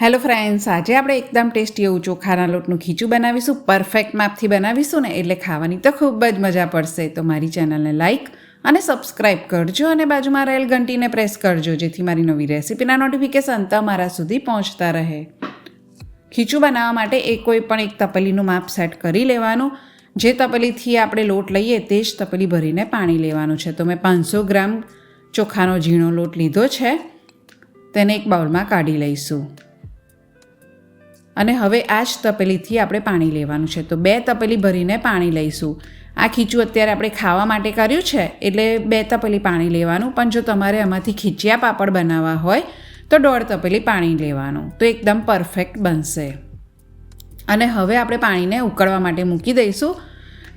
Hello friends આજે આપણે એકદમ ટેસ્ટી એવું ચોખાના લોટનું ખીચું બનાવીશું. પરફેક્ટ માપથી બનાવીશું ને એટલે ખાવાની તો ખૂબ જ મજા પડશે. તો મારી ચેનલને લાઇક અને સબસ્ક્રાઇબ કરજો અને બાજુમાં રહેલ ઘંટીને પ્રેસ કરજો, જેથી મારી નવી રેસિપીના નોટિફિકેશન તમારા સુધી પહોંચતા રહે. ખીચું બનાવવા માટે એ કોઈ પણ એક તપેલીનું માપ સેટ કરી લેવાનું. જે તપેલીથી આપણે લોટ લઈએ તે જ તપેલી ભરીને પાણી લેવાનું છે. તો મેં પાંચસો ગ્રામ ચોખાનો ઝીણો લોટ લીધો છે. તેને એક બાઉલમાં કાઢી લઈશું. અને હવે આ જ તપેલીથી આપણે પાણી લેવાનું છે. તો બે તપેલી ભરીને પાણી લઈશું. આ ખીચું અત્યારે આપણે ખાવા માટે કર્યું છે, એટલે બે તપેલી પાણી લેવાનું. પણ જો તમારે આમાંથી ખીચિયા પાપડ બનાવવા હોય, તો દોઢ તપેલી પાણી લેવાનું. તો એકદમ પરફેક્ટ બનશે. અને હવે આપણે પાણીને ઉકળવા માટે મૂકી દઈશું.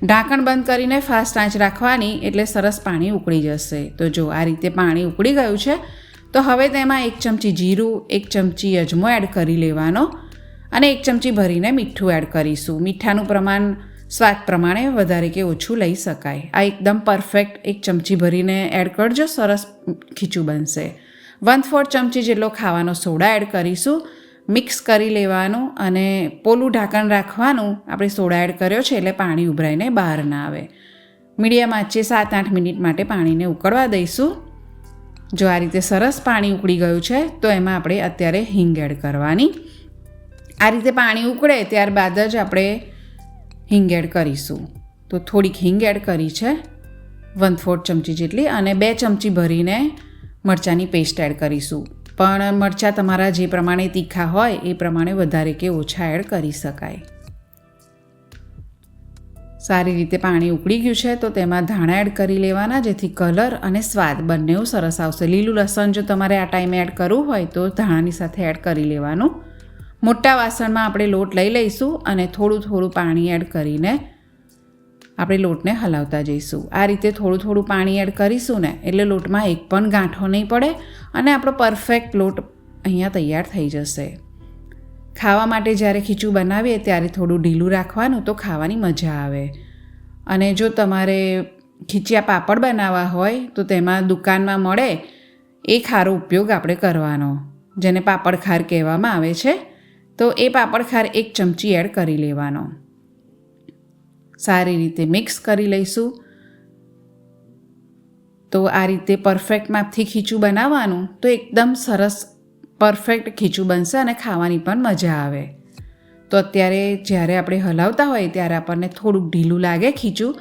ઢાંકણ બંધ કરીને ફાસ્ટ આંચ રાખવાની, એટલે સરસ પાણી ઉકળી જશે. તો જો આ રીતે પાણી ઉકળી ગયું છે, તો હવે તેમાં એક ચમચી જીરું, એક ચમચી અજમો એડ કરી લેવાનો. અને એક ચમચી ભરીને મીઠું એડ કરીશું. મીઠાનું પ્રમાણ, સ્વાદ પ્રમાણે વધારે કે ઓછું લઈ શકાય. આ એકદમ પરફેક્ટ એક ચમચી ભરીને એડ કરજો, સરસ ખીચું બનશે. વન ફોર ચમચી જેટલો ખાવાનો સોડા એડ કરીશું. મિક્સ કરી લેવાનું અને પોલું ઢાંકણ રાખવાનું આપણે સોડા એડ કર્યો છે એટલે પાણી ઉભરાઈને બહાર ના આવે. મીડિયમ આંચે સાત આઠ મિનિટ માટે પાણીને ઉકળવા દઈશું. જો આ રીતે સરસ પાણી ઉકળી ગયું છે, તો એમાં આપણે અત્યારે હિંગ એડ કરવાની. આ રીતે પાણી ઉકળે ત્યારબાદ જ આપણે હિંગ એડ કરીશું. તો થોડીક હિંગ એડ કરી છે, વન ફોર્થ ચમચી જેટલી, અને બે ચમચી ભરીને મરચાંની પેસ્ટ એડ કરીશું. પણ મરચાં તમારા જે પ્રમાણે તીખા હોય, એ પ્રમાણે વધારે કે ઓછા એડ કરી શકાય. સારી રીતે પાણી ઉકળી ગયું છે, તો તેમાં ધાણા એડ કરી લેવાના, જેથી કલર અને સ્વાદ બંનેও સરસ આવશે. લીલું લસણ જો તમારે આ ટાઈમે એડ કરવું હોય, તો ધાણાની સાથે એડ કરી લેવાનું. મોટા વાસણમાં આપણે લોટ લઈ લઈશું અને થોડું થોડું પાણી એડ કરીને આપણે લોટને હલાવતા જઈશું. આ રીતે થોડું થોડું પાણી એડ કરીશું ને એટલે લોટમાં એક પણ ગાંઠો નહીં પડે અને આપણો પરફેક્ટ લોટ અહીંયા તૈયાર થઈ જશે. ખાવા માટે જ્યારે ખીચું બનાવીએ ત્યારે થોડું ઢીલું રાખવાનું તો ખાવાની મજા આવે. અને જો તમારે ખીચિયા પાપડ બનાવવા હોય તો તેમાં દુકાનમાં મળે એ ખારો ઉપયોગ આપણે કરવાનો, જેને પાપડ ખાર કહેવામાં આવે છે. તો એ પાપડ ખાર એક ચમચી એડ કરી લેવાનો. સારી રીતે મિક્સ કરી લઈશું. તો આ રીતે પરફેક્ટ માપથી ખીચું બનાવવાનું તો એકદમ સરસ પરફેક્ટ ખીચું બનશે અને ખાવાની પણ મજા આવે. તો અત્યારે જ્યારે આપણે હલાવતા હોય ત્યારે આપણને થોડુંક ઢીલું લાગે ખીચું,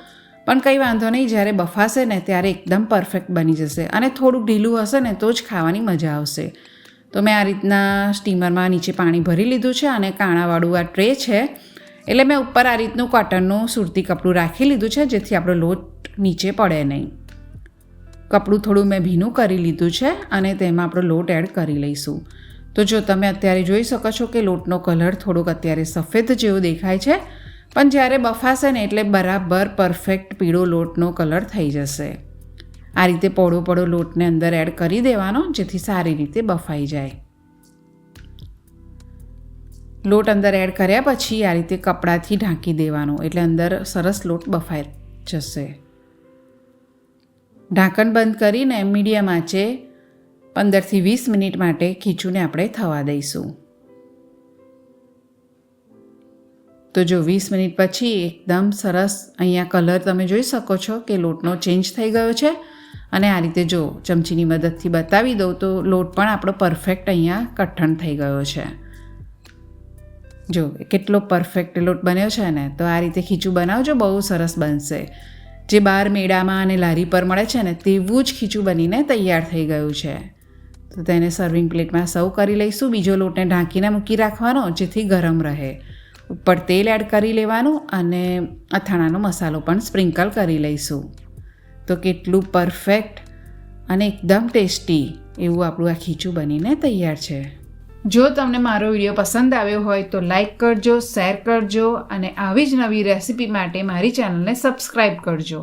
પણ કંઈ વાંધો નહીં, જ્યારે બફાશે ને ત્યારે એકદમ પરફેક્ટ બની જશે અને થોડુંક ઢીલું હશે ને તો જ ખાવાની મજા આવશે. તો મેં આ રીતના સ્ટીમરમાં નીચે પાણી ભરી લીધું છે અને કાણાવાળું આ ટ્રે છે. એટલે મેં ઉપર આ રીતનું કોટનનું સુરતી કપડું રાખી લીધું છે, જેથી આપણો લોટ નીચે પડે નહીં. કપડું થોડું મેં ભીનું કરી લીધું છે અને તેમાં આપણો લોટ એડ કરી લઈશું. તો જો તમે અત્યારે જોઈ શકો છો કે લોટનો કલર થોડોક અત્યારે સફેદ જેવો દેખાય છે, પણ જ્યારે બફાશે ને એટલે બરાબર પરફેક્ટ પીળો લોટનો કલર થઈ જશે. આ રીતે પોળો પોળો લોટને અંદર એડ કરી દેવાનો, જેથી સારી રીતે બફાઈ જાય. લોટ અંદર એડ કર્યા પછી આ રીતે કપડાથી ઢાંકી દેવાનો, એટલે અંદર સરસ લોટ બફાઈ જશે. ઢાંકણ બંધ કરીને મીડિયમ આંચે પંદરથી વીસ મિનિટ માટે ખીચુંને આપણે થવા દઈશું. તો જો વીસ મિનિટ પછી એકદમ સરસ અહીંયા કલર તમે જોઈ શકો છો કે લોટનો ચેન્જ થઈ ગયો છે. અને આ રીતે જો ચમચીની મદદથી બતાવી દઉં, તો લોટ પણ આપણો પરફેક્ટ અહીંયા કઠણ થઈ ગયો છે. જો, કેટલો પરફેક્ટ લોટ બન્યો છે ને, તો આ રીતે ખીચું બનાવજો, બહુ સરસ બનશે. જે બહાર મેળામાં અને લારી પર મળે છે ને, તેવું જ ખીચું બનીને તૈયાર થઈ ગયું છે. તો તેને સર્વિંગ પ્લેટમાં સર્વ કરી લઈશું. બીજો લોટને ઢાંકીને મૂકી રાખવાનો, જેથી ગરમ રહે. ઉપર તેલ એડ કરી લેવાનું અને અથાણાનો મસાલો પણ સ્પ્રિંકલ કરી લઈશું. તો કેટલું પરફેક્ટ અને એકદમ ટેસ્ટી એવું આપણું આ ખીચું બનીને તૈયાર છે. જો તમને મારો વીડિયો પસંદ આવ્યો હોય તો લાઈક કરજો શેર કરજો અને આવી જ નવી રેસીપી માટે મારી ચેનલને સબસ્ક્રાઈબ કરજો.